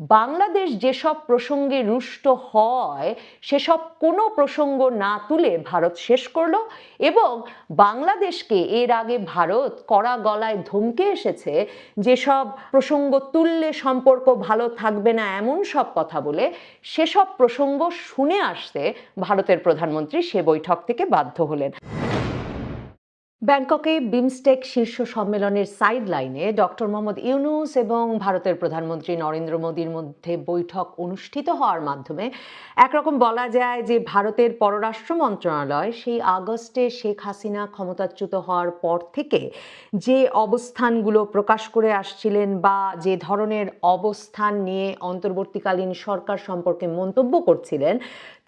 বাংলাদেশ যেসব প্রসঙ্গে রুষ্ট হয়, সেসব কোনো প্রসঙ্গ না তুলে ভারত শেষ করল এবং বাংলাদেশকে এর আগে ভারত কড়া গলায় ধমকে এসেছে যেসব প্রসঙ্গ তুললে সম্পর্ক ভালো থাকবে না এমন সব কথা বলে সেসব প্রসঙ্গ শুনে আসতে ভারতের প্রধানমন্ত্রী সে বৈঠক থেকে বাধ্য হলেন। ব্যাংককে বিমস্টেক শীর্ষ সম্মেলনের সাইড লাইনে ডক্টর মোহাম্মদ ইউনুস এবং ভারতের প্রধানমন্ত্রী নরেন্দ্র মোদীর মধ্যে বৈঠক অনুষ্ঠিত হওয়ার মাধ্যমে একরকম বলা যায় যে ভারতের পররাষ্ট্র মন্ত্রণালয় সেই আগস্টে শেখ হাসিনা ক্ষমতাচ্যুত হওয়ার পর থেকে যে অবস্থানগুলো প্রকাশ করে আসছিলেন বা যে ধরনের অবস্থান নিয়ে অন্তর্বর্তীকালীন সরকার সম্পর্কে মন্তব্য করছিলেন,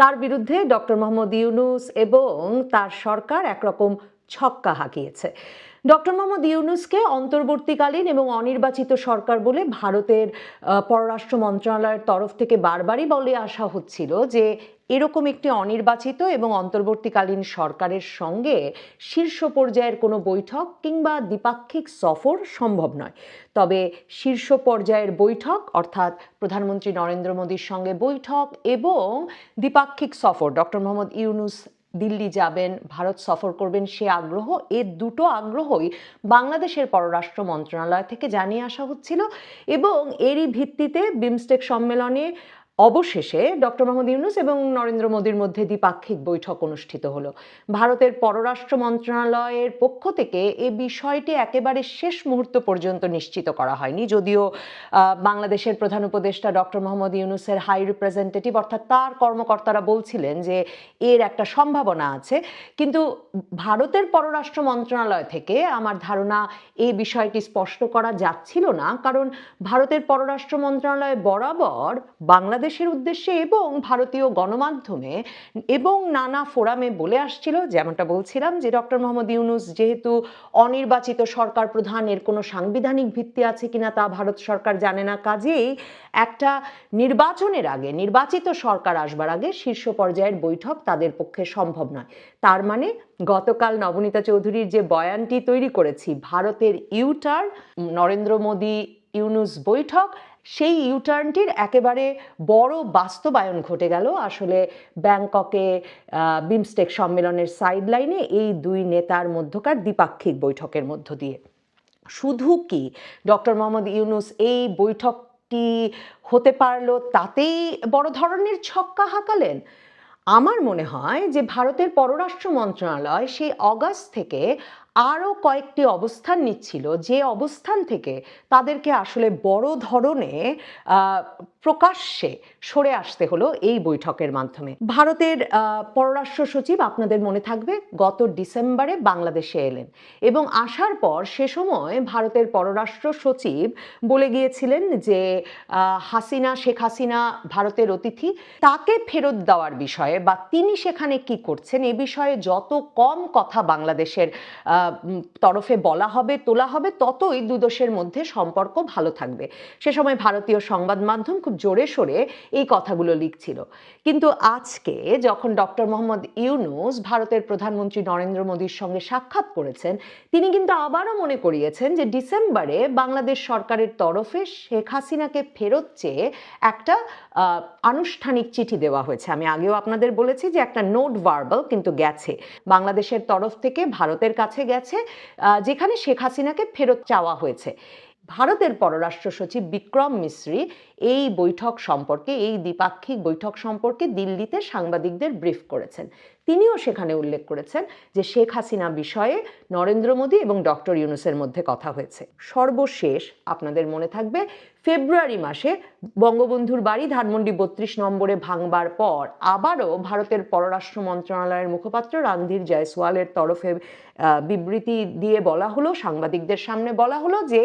তার বিরুদ্ধে ডক্টর মোহাম্মদ ইউনুস এবং তার সরকার একরকম ছক্কা হাঁকিয়েছে। ডক্টর মোহাম্মদ ইউনুসকে অন্তর্বর্তীকালীন এবং অনির্বাচিত সরকার বলে ভারতের পররাষ্ট্র মন্ত্রণালয়ের তরফ থেকে বারবারই বলে আসা হচ্ছিল যে এরকম একটি অনির্বাচিত এবং অন্তর্বর্তীকালীন সরকারের সঙ্গে শীর্ষ পর্যায়ের কোনো বৈঠক কিংবা দ্বিপাক্ষিক সফর সম্ভব নয়। তবে শীর্ষ পর্যায়ের বৈঠক অর্থাৎ প্রধানমন্ত্রী নরেন্দ্র মোদীর সঙ্গে বৈঠক এবং দ্বিপাক্ষিক সফর ডক্টর মোহাম্মদ ইউনুস দিল্লি যাবেন, ভারত সফর করবেন, সে আগ্রহ, এ দুটো আগ্রহই বাংলাদেশের পররাষ্ট্র মন্ত্রণালয় থেকে জানিয়ে আসা হচ্ছিল এবং এরই ভিত্তিতে বিমস্টেক সম্মেলনে অবশেষে ডক্টর মোহাম্মদ ইউনুস এবং নরেন্দ্র মোদীর মধ্যে দ্বিপাক্ষিক বৈঠক অনুষ্ঠিত হলো। ভারতের পররাষ্ট্র মন্ত্রণালয়ের পক্ষ থেকে এ বিষয়টি একেবারে শেষ মুহূর্ত পর্যন্ত নিশ্চিত করা হয়নি। যদিও বাংলাদেশের প্রধান উপদেষ্টা ডক্টর মোহাম্মদ ইউনুসের হাই রিপ্রেজেন্টেটিভ অর্থাৎ তার কর্মকর্তারা বলছিলেন যে এর একটা সম্ভাবনা আছে। কিন্তু ভারতের পররাষ্ট্র মন্ত্রণালয় থেকে আমার ধারণা এই বিষয়টি স্পষ্ট করা যাচ্ছিল না। কারণ ভারতের পররাষ্ট্র মন্ত্রণালয় বরাবর বাংলাদেশের উদ্দেশ্যে এবং ভারতীয় গণমাধ্যমে এবং নানা ফোরামে বলে আসছিল, যেমনটা বলছিলাম যে ডক্টর মোহাম্মদ ইউনুস যেহেতু অনির্বাচিত সরকার প্রধান এর কোনো সাংবিধানিক ভিত্তি আছে কিনা তা ভারত সরকার জানে না। কাজেই একটা নির্বাচনের আগে, নির্বাচিত সরকার আসবার আগে শীর্ষ পর্যায়ের বৈঠক তাদের পক্ষে সম্ভব নয়। তার মানে গতকাল নবনীতা চৌধুরীর যে বয়ানটি তৈরি করেছি, ভারতের ইউটার নরেন্দ্র মোদী ইউনুস বৈঠক, সেই ইউটার্নটির একেবারে বড় বাস্তবায়ন ঘটে গেল। আসলে ব্যাংককে বিমস্টেক সম্মেলনের সাইডলাইনে এই দুই নেতার মধ্যকার দ্বিপাক্ষিক বৈঠকের মধ্য দিয়ে। শুধু কি, ডক্টর মোহাম্মদ ইউনুস এই বৈঠকটি হতে পারল তাতেই বড় ধরনের ছক্কা হাঁকালেন? আমার মনে হয় যে ভারতের পররাষ্ট্র মন্ত্রণালয় সেই অগাস্ট থেকে আরও কয়েকটি অবস্থান নিচ্ছিল। যে অবস্থান থেকে তাদেরকে আসলে বড় ধরনের আহ, প্রকাশ্যে সরে আসতে হলো এই বৈঠকের মাধ্যমে। ভারতের পররাষ্ট্র সচিব আপনাদের মনে থাকবে গত ডিসেম্বরে বাংলাদেশে এলেন এবং আসার পর সে সময় ভারতের পররাষ্ট্র সচিব বলে গিয়েছিলেন যে হাসিনা শেখ হাসিনা ভারতের অতিথি তাকে ফেরত দেওয়ার বিষয়ে বা তিনি সেখানে কি করছেন এ বিষয়ে যত কম কথা বাংলাদেশের তরফে বলা হবে, তোলা হবে, ততই দুদেশের মধ্যে সম্পর্ক ভালো থাকবে। সে সময় ভারতীয় সংবাদ মাধ্যম খুব জোরে সোরে এই কথাগুলো লিখছিল। কিন্তু আজকে যখন ডক্টর মোহাম্মদ ইউনুস ভারতের প্রধানমন্ত্রী নরেন্দ্র মোদীর সঙ্গে সাক্ষাৎ করেছেন, তিনি কিন্তু আবারও মনে করিয়েছেন যে ডিসেম্বরে বাংলাদেশ সরকারের তরফে শেখ হাসিনাকে ফেরত চেয়ে একটা আনুষ্ঠানিক চিঠি দেওয়া হয়েছে। আমি আগেও আপনাদের বলেছি যে একটা নোট ভার্বাল কিন্তু গেছে। বাংলাদেশের তরফ থেকে ভারতের কাছে গেছে। আহ, যেখানে শেখ হাসিনাকে ফেরত চাওয়া হয়েছে। ভারতের পররাষ্ট্র সচিব বিক্রম মিশ্রি এই বৈঠক সম্পর্কে, এই দ্বিপাক্ষিক বৈঠক সম্পর্কে দিল্লিতে সাংবাদিকদের ব্রিফ করেছেন। তিনিও সেখানে উল্লেখ করেছেন যে শেখ হাসিনা বিষয়ে নরেন্দ্র মোদী এবং ডক্টর ইউনুসের মধ্যে কথা হয়েছে। সর্বশেষ আপনাদের মনে থাকবে, ফেব্রুয়ারি মাসে বঙ্গবন্ধুর বাড়ি ধানমন্ডি বত্রিশ নম্বরে ভাঙবার পর আবারও ভারতের পররাষ্ট্র মন্ত্রণালয়ের মুখপাত্র রণধীর জয়সওয়ালের তরফে বিবৃতি দিয়ে বলা হলো, সাংবাদিকদের সামনে বলা হলো যে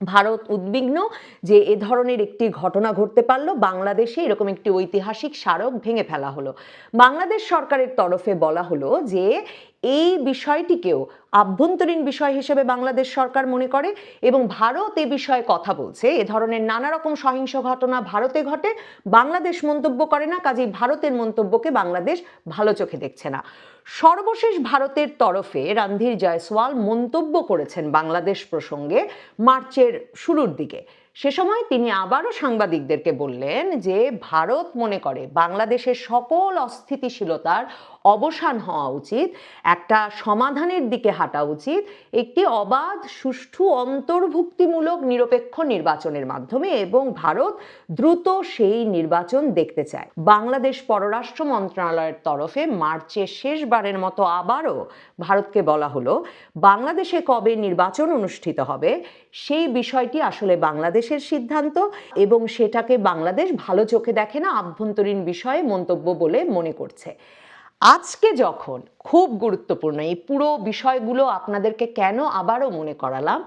ভারত উদ্বিগ্ন যে এ ধরনের একটি ঘটনা ঘটতে পারল, বাংলাদেশে এরকম একটি ঐতিহাসিক স্মারক ভেঙে ফেলা হলো। বাংলাদেশ সরকারের তরফে বলা হলো যে, এই বিষয়টিকেও আভ্যন্তরীণ বিষয় হিসেবে বাংলাদেশ সরকার মনে করে এবং ভারত এ বিষয়ে কথা বলছে। এ ধরনের নানা রকম সহিংস ঘটনা ভারতে ঘটে, বাংলাদেশ মন্তব্য করে না, কাজেই ভারতের মন্তব্যকে বাংলাদেশ ভালো চোখে দেখছে না। সর্বশেষ ভারতের তরফে রণধীর জয়সওয়াল মন্তব্য করেছেন বাংলাদেশ প্রসঙ্গে মার্চের শুরুর দিকে। সে সময় তিনি আবারও সাংবাদিকদেরকে বললেন যে, ভারত মনে করে বাংলাদেশের সকল অস্থিতিশীলতার অবসান হওয়া উচিত, একটা সমাধানের দিকে হাঁটা উচিত, একটি অবাধ, সুষ্ঠু, অন্তর্ভুক্তিমূলক, নিরপেক্ষ নির্বাচনের মাধ্যমে এবং ভারত দ্রুত সেই নির্বাচন দেখতে চায়। বাংলাদেশ পররাষ্ট্র মন্ত্রণালয়ের তরফে মার্চের শেষবারের মতো আবারও ভারতকে বলা হলো, বাংলাদেশে কবে নির্বাচন অনুষ্ঠিত হবে, সেই বিষয়টি আসলে বাংলাদেশের সিদ্ধান্ত এবং সেটাকে বাংলাদেশ ভালো চোখে দেখে না আভ্যন্তরীণ বিষয়ে মন্তব্য বলে মনে করছে। আজকে যখন খুব গুরুত্বপূর্ণ এই পুরো বিষয়গুলো আপনাদেরকে কেন আবারও মনে করালাম,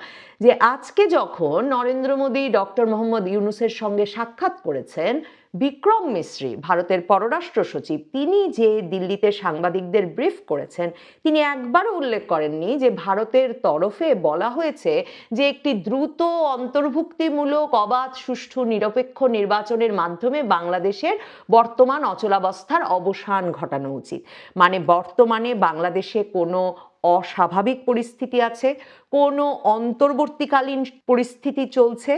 যে আজকে যখন নরেন্দ্র মোদী ডক্টর মোহাম্মদ ইউনুসের সঙ্গে সাক্ষাৎ করেছেন বিক্রম মিশ্রি, ভারতের পররাষ্ট্র সচিব, তিনি যে দিল্লিতে সাংবাদিকদের ব্রিফ করেছেন, তিনি একবারও উল্লেখ করেননি যে ভারতের তরফে বলা হয়েছে যে একটি দ্রুত, অন্তর্ভুক্তিমূলক, অবাধ, সুষ্ঠু, নিরপেক্ষ নির্বাচনের মাধ্যমে বাংলাদেশের বর্তমান অচলাবস্থার অবসান ঘটানো উচিত। মানে বর্তমানে বাংলাদেশে কোনো অস্বাভাবিক পরিস্থিতি আছে, কোনো অন্তর্বর্তীকালীন পরিস্থিতি চলছে।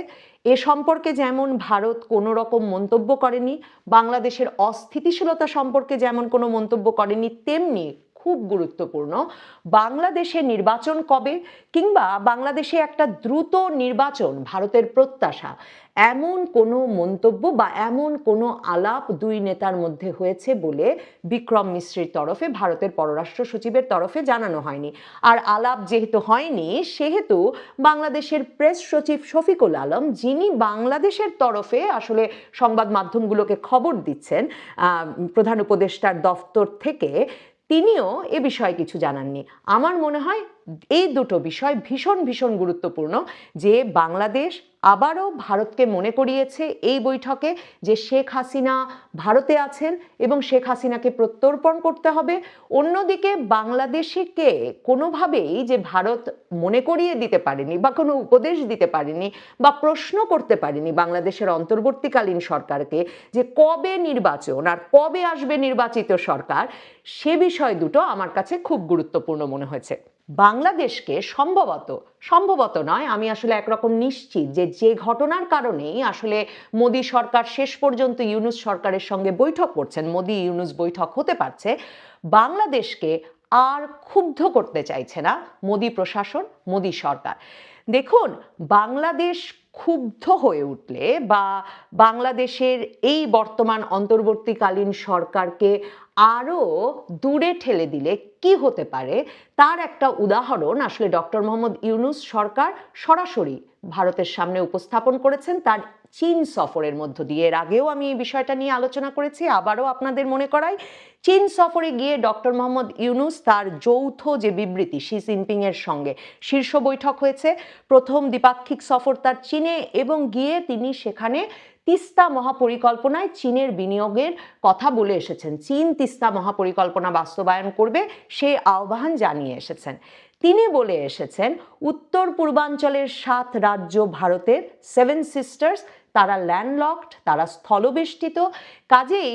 এ সম্পর্কে যেমন ভারত কোনো রকম মন্তব্য করেনি, বাংলাদেশের অস্থিতিশীলতা সম্পর্কে যেমন কোনো মন্তব্য করেনি, তেমনি খুব গুরুত্বপূর্ণ। বাংলাদেশে নির্বাচন কবে কিংবা বাংলাদেশে একটা দ্রুত নির্বাচন, ভারতের প্রত্যাশা, এমন কোনো মন্তব্য বা এমন কোনো আলাপ দুই নেতার মধ্যে হয়েছে বলে বিক্রম মিশ্রির তরফে, ভারতের পররাষ্ট্র সচিবের তরফে জানানো হয়নি। আর আলাপ যেহেতু হয়নি, সেহেতু বাংলাদেশের প্রেস সচিব শফিকুল আলম, যিনি বাংলাদেশের তরফে আসলে সংবাদ মাধ্যমগুলোকে খবর দিচ্ছেন প্রধান উপদেষ্টার দফতর থেকে তিনিও এ বিষয়ে কিছু জানাননি। আমার মনে হয় এই দুটো বিষয় ভীষণ ভীষণ গুরুত্বপূর্ণ যে বাংলাদেশ আবারও ভারতকে মনে করিয়েছে এই বৈঠকে যে শেখ হাসিনা ভারতে আছেন এবং শেখ হাসিনাকে প্রত্যর্পণ করতে হবে। অন্যদিকে বাংলাদেশকে কোনোভাবেই যে ভারত মনে করিয়ে দিতে পারেনি বা কোনো উপদেশ দিতে পারেনি বা প্রশ্ন করতে পারেনি বাংলাদেশের অন্তর্বর্তীকালীন সরকারকে যে কবে নির্বাচন আর কবে আসবে নির্বাচিত সরকার, সে বিষয় দুটো আমার কাছে খুব গুরুত্বপূর্ণ মনে হয়েছে। বাংলাদেশকে সম্ভবত সম্ভবত নয়, আমি আসলে একরকম নিশ্চিত যে যে ঘটনার কারণেই আসলে মোদী সরকার শেষ পর্যন্ত ইউনুস সরকারের সঙ্গে বৈঠক করছেন, মোদী ইউনুস বৈঠক হতে পারছে, বাংলাদেশকে আর ক্ষুব্ধ করতে চাইছে না মোদী প্রশাসন, মোদী সরকার। দেখুন, বাংলাদেশ ক্ষুব্ধ হয়ে উঠলে বা বাংলাদেশের এই বর্তমান অন্তর্বর্তীকালীন সরকারকে আরও দূরে ঠেলে দিলে কি হতে পারে? তার একটা উদাহরণ আসলে ডক্টর মোহাম্মদ ইউনুস সরকার সরাসরি ভারতের সামনে উপস্থাপন করেছেন। তার চীন সফরের মধ্য দিয়ে। এর আগেও আমি এই বিষয়টা নিয়ে আলোচনা করেছি, আবারও আপনাদের মনে করাই। চীন সফরে গিয়ে ডক্টর মোহাম্মদ ইউনুস তার যৌথ যে বিবৃতি, শি জিনপিং এর সঙ্গে শীর্ষ বৈঠক হয়েছে। প্রথম দ্বিপাক্ষিক সফর তার চীনে এবং গিয়ে তিনি সেখানে তিস্তা মহাপরিকল্পনায় চীনের বিনিয়োগের কথা বলে এসেছেন। চীন তিস্তা মহাপরিকল্পনা বাস্তবায়ন করবে সেই আহ্বান জানিয়ে এসেছেন। তিনি বলে এসেছেন, উত্তর পূর্বাঞ্চলের সাত রাজ্য ভারতের সেভেন সিস্টার্স তারা ল্যান্ডলকড তারা স্থলবেষ্টিত। কাজেই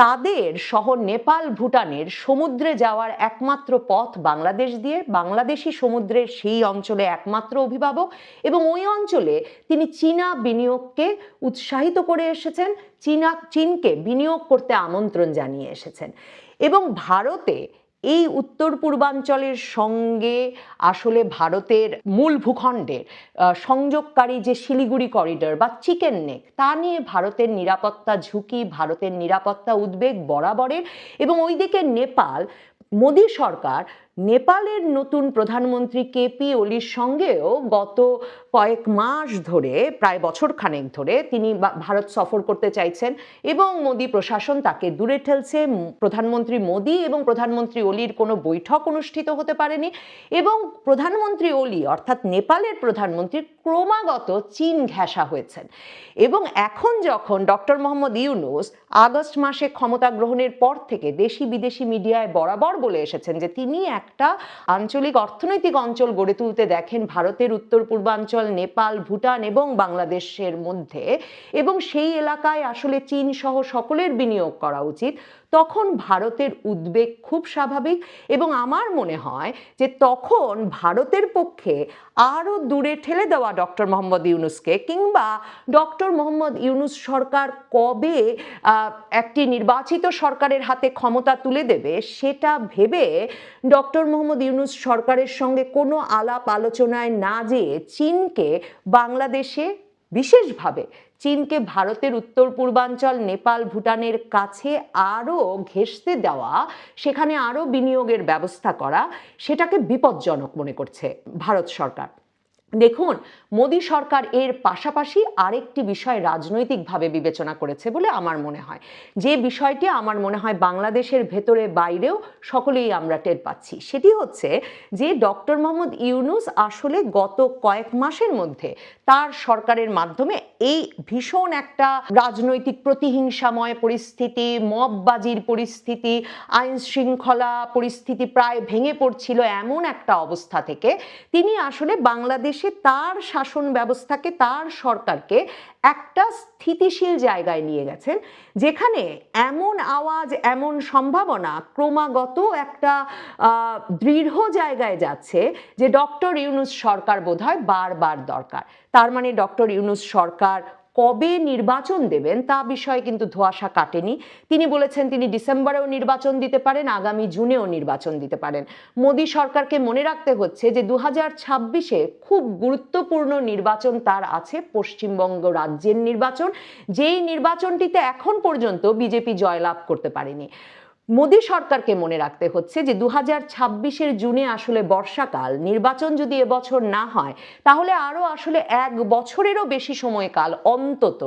তাদের শহর নেপাল, ভুটানের সমুদ্রে যাওয়ার একমাত্র পথ বাংলাদেশ দিয়ে। বাংলাদেশি সমুদ্রের সেই অঞ্চলে একমাত্র অভিভাবক এবং ওই অঞ্চলে তিনি চীনা বিনিয়োগকে উৎসাহিত করে এসেছেন, চীনা, চীনকে বিনিয়োগ করতে আমন্ত্রণ জানিয়ে এসেছেন। এবং ভারতে এই উত্তর পূর্বাঞ্চলের সঙ্গে আসলে ভারতের মূল ভূখণ্ডের সংযোগকারী যে শিলিগুড়ি করিডর বা চিকেন নেক তা নিয়ে ভারতের নিরাপত্তা ঝুঁকি, ভারতের নিরাপত্তা উদ্বেগ বরাবরের এবং ওইদিকে নেপাল, মোদী সরকার নেপালের নতুন প্রধানমন্ত্রী কেপি ওলির সঙ্গেও গত কয়েক মাস ধরে, প্রায় বছর খানেক ধরে তিনি ভারত সফর করতে চাইছেন এবং মোদী প্রশাসন তাকে দূরে ঠেলছে। প্রধানমন্ত্রী মোদী এবং প্রধানমন্ত্রী ওলির কোনো বৈঠক অনুষ্ঠিত হতে পারেনি এবং প্রধানমন্ত্রী ওলি অর্থাৎ নেপালের প্রধানমন্ত্রী ক্রমাগত চীন ঘেঁষা হয়েছেন এবং এখন যখন ডক্টর মোহাম্মদ ইউনুস আগস্ট মাসে ক্ষমতা গ্রহণের পর থেকে দেশি বিদেশি মিডিয়ায় বরাবর বলে এসেছেন যে তিনি একটা আঞ্চলিক অর্থনৈতিক অঞ্চল গড়ে তুলতে দেখেন, ভারতের উত্তর পূর্বাঞ্চল নেপাল, ভুটান এবং বাংলাদেশের মধ্যে। এবং সেই এলাকায় আসলে চীন সহ সকলের বিনিয়োগ করা উচিত। তখন ভারতের উদ্বেগ খুব স্বাভাবিক এবং আমার মনে হয় যে তখন ভারতের পক্ষে আরও দূরে ঠেলে দেওয়া ডক্টর মোহাম্মদ ইউনুসকে কিংবা ডক্টর মোহাম্মদ ইউনুস সরকার কবে একটি নির্বাচিত সরকারের হাতে ক্ষমতা তুলে দেবে সেটা ভেবে ডক্টর মোহাম্মদ ইউনুস সরকারের সঙ্গে কোনো আলাপ আলোচনায় না যেয়ে চীনকে বাংলাদেশে বিশেষভাবে চীনকে ভারতের উত্তর পূর্বাঞ্চল, নেপাল, ভুটানের কাছে আরও ঘেঁষতে দেওয়া, সেখানে আরও বিনিয়োগের ব্যবস্থা করা, সেটাকে বিপজ্জনক মনে করছে ভারত সরকার। দেখুন, মোদী সরকার এর পাশাপাশি আরেকটি বিষয় রাজনৈতিকভাবে বিবেচনা করেছে বলে আমার মনে হয়। যে বিষয়টি আমার মনে হয় বাংলাদেশের ভেতরে বাইরেও সকলেই আমরা টের পাচ্ছি, সেটি হচ্ছে যে ডক্টর মোহাম্মদ ইউনুস আসলে গত কয়েক মাসের মধ্যে তার সরকারের মাধ্যমে এই ভীষণ একটা রাজনৈতিক প্রতিহিংসাময় পরিস্থিতি, মববাজির পরিস্থিতি আইন শৃঙ্খলা পরিস্থিতি প্রায় ভেঙে পড়ছিল এমন একটা অবস্থা থেকে। তিনি আসলে বাংলাদেশে তার শাসন ব্যবস্থাকে, তার সরকারকে একটা স্থিতিশীল জায়গায় নিয়ে গেছেন, যেখানে এমন আওয়াজ, এমন সম্ভাবনা ক্রমাগত একটা দৃঢ় জায়গায় যাচ্ছে যে ডক্টর ইউনুস সরকার বোধহয় বারবার দরকার। তার মানে ডক্টর ইউনুস সরকার কবে নির্বাচন দেবেন তা বিষয়ে কিন্তু ধোয়াশা কাটেনি। তিনি বলেছেন তিনি ডিসেম্বরেও নির্বাচন দিতে পারেন, আগামী জুনেও নির্বাচন দিতে পারেন। মোদী সরকারকে মনে রাখতে হচ্ছে যে দু হাজার ছাব্বিশে খুব গুরুত্বপূর্ণ নির্বাচন তার আছে, পশ্চিমবঙ্গ রাজ্যের নির্বাচন। যেই নির্বাচনটিতে এখন পর্যন্ত বিজেপি জয়লাভ করতে পারেনি। মোদী সরকারকে মনে রাখতে হচ্ছে যে দু হাজার ছাব্বিশের জুনে আসলে বর্ষাকাল, নির্বাচন যদি এবছর না হয়, তাহলে আরও আসলে এক বছরেরও বেশি সময়কাল অন্তত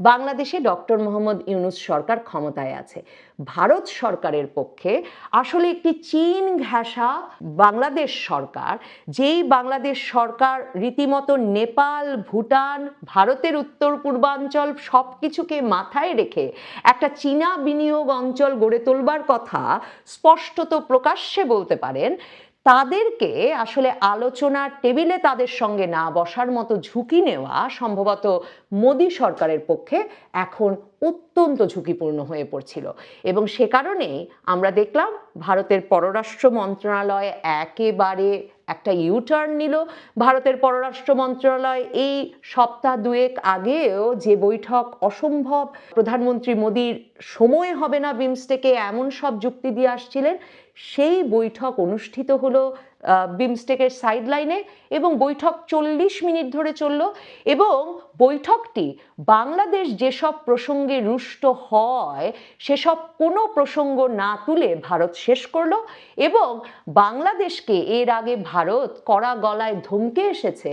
বাংলাদেশে ডক্টর মোহাম্মদ ইউনুস সরকার ক্ষমতায় আছে। ভারত সরকারের পক্ষে আসলে একটি চীন ঘেঁষা বাংলাদেশ সরকার, যেই বাংলাদেশ সরকার রীতিমতো নেপাল, ভুটান, ভারতের উত্তর পূর্বাঞ্চল সব কিছুকে মাথায় রেখে একটা চীনা বিনিয়োগ অঞ্চল গড়ে তোলবার কথা স্পষ্টত প্রকাশ্যে বলতে পারেন তাদেরকে আসলে আলোচনার টেবিলে তাদের সঙ্গে না বসার মতো ঝুঁকি নেওয়া সম্ভবত মোদী সরকারের পক্ষে এখন অত্যন্ত ঝুঁকিপূর্ণ হয়ে পড়ছিল। এবং সে কারণেই আমরা দেখলাম ভারতের পররাষ্ট্র মন্ত্রণালয় একেবারে একটা ইউটার্ন নিল। ভারতের পররাষ্ট্র মন্ত্রণালয় এই সপ্তাহ দুয়েক আগেও যে বৈঠক অসম্ভব, প্রধানমন্ত্রী মোদীর সময় হবে না বিমস্টেকে এমন সব যুক্তি দিয়ে আসছিলেন, সেই বৈঠক অনুষ্ঠিত হলো বিমস্টেকের সাইডলাইনে এবং বৈঠক চল্লিশ মিনিট ধরে চলল এবং বৈঠকটি বাংলাদেশ যেসব প্রসঙ্গে রুষ্ট হয়, সেসব কোনো প্রসঙ্গ না তুলে ভারত শেষ করল এবং বাংলাদেশকে এর আগে ভারত কড়া গলায় ধমকে এসেছে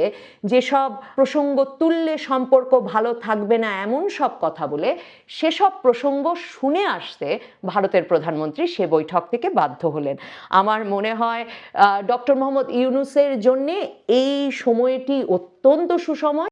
যেসব প্রসঙ্গ তুললে সম্পর্ক ভালো থাকবে না এমন সব কথা বলে সেসব প্রসঙ্গ শুনে আসতে ভারতের প্রধানমন্ত্রী সে বৈঠক থেকে বাধ্য হলেন। আমার মনে হয় ডক্টর মোহাম্মদ ইউনুসের জন্যে এই সময়টি অত্যন্ত সুসময়।